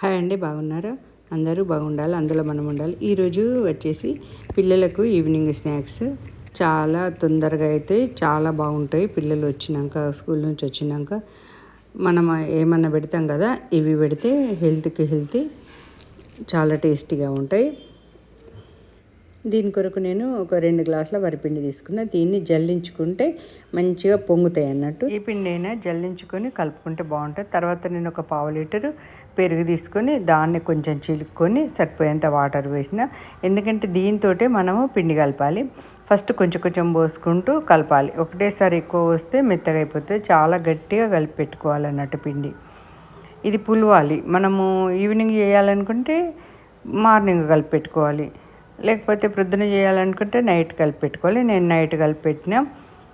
Hi అండి బాగున్నారా? అందరూ బాగుండాలి అందులో మనం ఉండాలి. ఈరోజు వచ్చేసి పిల్లలకు ఈవినింగ్ స్నాక్స్. చాలా తొందరగా అయితే చాలా బాగుంటాయి. పిల్లలు వచ్చినాక స్కూల్ నుంచి వచ్చినాక మనం ఏమన్నా పెడతాం కదా ఇవి పెడితే హెల్త్కి హెల్తీ చాలా టేస్టీగా ఉంటాయి. దీని కొరకు నేను ఒక రెండు గ్లాసుల వరిపిండి తీసుకున్న. దీన్ని జల్లించుకుంటే మంచిగా పొంగుతాయి అన్నట్టు. ఈ పిండి అయినా జల్లించుకొని కలుపుకుంటే బాగుంటుంది. తర్వాత నేను ఒక పావు లీటరు పెరుగు తీసుకొని దాన్ని కొంచెం చిలుక్కొని సరిపోయేంత వాటర్ వేసిన. ఎందుకంటే దీంతో మనము పిండి కలపాలి. ఫస్ట్ కొంచెం కొంచెం పోసుకుంటూ కలపాలి. ఒకటేసారి ఎక్కువ వస్తే మెత్తగా అయిపోతుంది. చాలా గట్టిగా కలిపి పెట్టుకోవాలన్నట్టు పిండి. ఇది పులవాలి. మనము ఈవినింగ్ చేయాలనుకుంటే మార్నింగ్ కలిపి పెట్టుకోవాలి. లేకపోతే ప్రొద్దున చేయాలనుకుంటే నైట్ కలిపి పెట్టుకోవాలి నేను నైట్ కలిపి పెట్టినా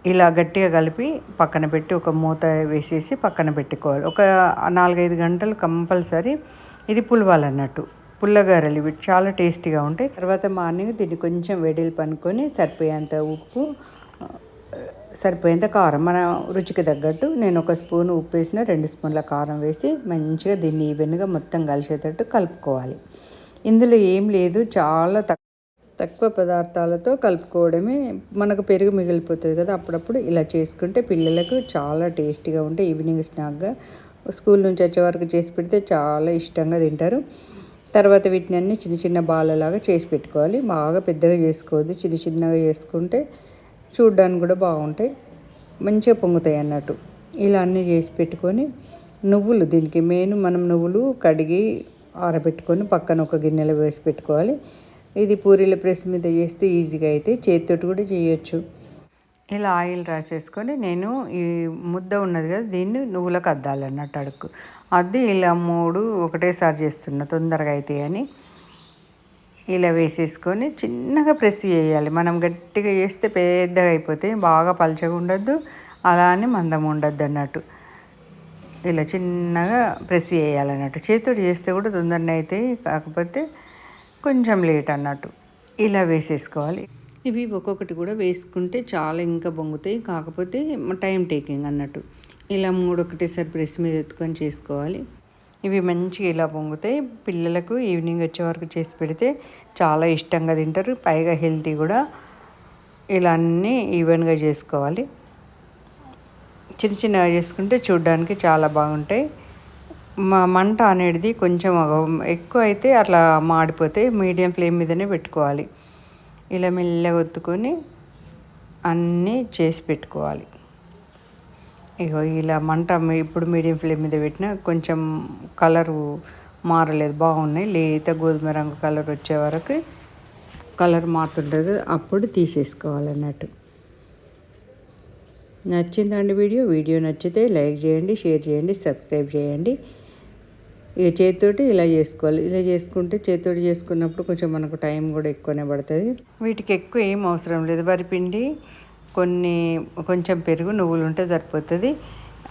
ఇలా గట్టిగా కలిపి పక్కన పెట్టి ఒక మూత వేసేసి పక్కన పెట్టుకోవాలి. ఒక నాలుగైదు గంటలు కంపల్సరీ ఇది పులవాలన్నట్టు. పుల్లగారలు ఇవి చాలా టేస్టీగా ఉంటాయి. తర్వాత మార్నింగ్ దీన్ని కొంచెం వేడిలు పనుకొని సరిపోయేంత ఉప్పు సరిపోయేంత కారం. మన రుచికి తగ్గట్టు నేను ఒక స్పూన్ ఉప్పు వేసిన రెండు స్పూన్ల కారం వేసి మంచిగా దీన్ని ఈవెన్గా మొత్తం కలిసేటట్టు కలుపుకోవాలి. ఇందులో ఏం లేదు చాలా తక్కువ పదార్థాలతో కలుపుకోవడమే మనకు పెరుగు మిగిలిపోతుంది కదా. అప్పుడప్పుడు ఇలా చేసుకుంటే పిల్లలకు చాలా టేస్టీగా ఉంటాయి ఈవినింగ్ స్నాక్గా స్కూల్ నుంచి వచ్చే వరకు చేసి పెడితే చాలా ఇష్టంగా తింటారు. తర్వాత వీటిని అన్ని చిన్న చిన్న బాలలాగా చేసి పెట్టుకోవాలి. బాగా పెద్దగా చేసుకోవద్దు. చిన్న చిన్నగా చేసుకుంటే చూడ్డానికి కూడా బాగుంటాయి. మంచిగా పొంగుతాయి అన్నట్టు. ఇలా అన్నీ చేసి పెట్టుకొని నువ్వులు దీనికి మెయిన్ మనం నువ్వులు కడిగి ఆరబెట్టుకొని పక్కన ఒక గిన్నెలో వేసి పెట్టుకోవాలి. ఇది పూరీల ప్రెస్ మీద చేస్తే ఈజీగా అయితే చేతితోటి కూడా చేయొచ్చు. ఇలా ఆయిల్ రాసేసుకొని నేను ఈ ముద్ద ఉన్నది కదా దీన్ని నువ్వులకు అద్దాలన్నట్టు అడుక్కు. అద్ది ఇలా మూడు ఒకటేసారి చేస్తున్నా తొందరగా అయితే అని. ఇలా వేసేసుకొని చిన్నగా ప్రెస్ చేయాలి. మనం గట్టిగా చేస్తే పెద్దగా అయిపోతాయి బాగా పలచగా ఉండద్దు అలానే మందం ఉండద్దు అన్నట్టు. ఇలా చిన్నగా ప్రెస్ చేయాలన్నట్టు. చేతితో చేస్తే కూడా తొందరనే అవుతాయి కాకపోతే కొంచెం లేట్ అన్నట్టు. ఇలా వేసేసుకోవాలి. ఇవి ఒక్కొక్కటి కూడా వేసుకుంటే చాలా ఇంకా బొంగుతాయి. కాకపోతే టైం టేకింగ్ అన్నట్టు. ఇలా మూడు ఒకటేసారి ప్రెస్ మీద ఎత్తుకొని చేసుకోవాలి. ఇవి మంచిగా ఇలా పొంగుతాయి పిల్లలకు ఈవినింగ్ వచ్చే వరకు చేసి పెడితే చాలా ఇష్టంగా తింటారు. పైగా హెల్తీ కూడా. ఇలా అన్నీ ఈవెన్గా చేసుకోవాలి. చిన్న చిన్నగా చేసుకుంటే చూడడానికి చాలా బాగుంటాయి. మంట అనేది కొంచెం ఎక్కువ అయితే అట్లా మాడిపోతే మీడియం ఫ్లేమ్ మీదనే పెట్టుకోవాలి. ఇలా మెల్లగా ఒత్తుకొని అన్నీ చేసి పెట్టుకోవాలి. ఇగో ఇలా మంట ఇప్పుడు మీడియం ఫ్లేమ్ మీద పెట్టిన కొంచెం కలరు మారలేదు బాగున్నాయి. లేత గోధుమ రంగు కలర్ వచ్చే వరకు కలర్ మారుతుంటుంది. అప్పుడు తీసేసుకోవాలి అన్నట్టు. నచ్చిందండి వీడియో వీడియో నచ్చితే లైక్ చేయండి షేర్ చేయండి సబ్స్క్రైబ్ చేయండి. ఇక చేతితోటి ఇలా చేసుకోవాలి. ఇలా చేసుకుంటే చేతితోటి చేసుకున్నప్పుడు కొంచెం మనకు టైం కూడా ఎక్కువనే పడుతుంది. వీటికి ఎక్కువ ఏం అవసరం లేదు. వరిపిండి కొన్ని కొంచెం పెరుగు నువ్వులు ఉంటే సరిపోతుంది.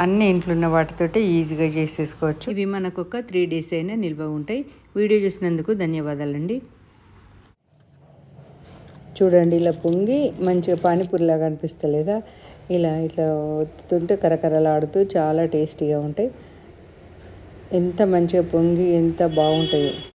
అన్ని ఇంట్లో ఉన్న వాటితోటి ఈజీగా చేసేసుకోవచ్చు. ఇవి మనకు ఒక త్రీ డేస్ అయినా నిల్వ ఉంటాయి. వీడియో చూసినందుకు ధన్యవాదాలండి. చూడండి ఇలా పొంగి మంచిగా పానీపూరిలాగా అనిపిస్తలేదా? ఇలా ఇట్లా ఒత్తుతుంటే కరకరలాడుతూ చాలా టేస్టీగా ఉంటాయి. ఎంత మంచిగా పొంగి ఎంత బాగుంటాయో.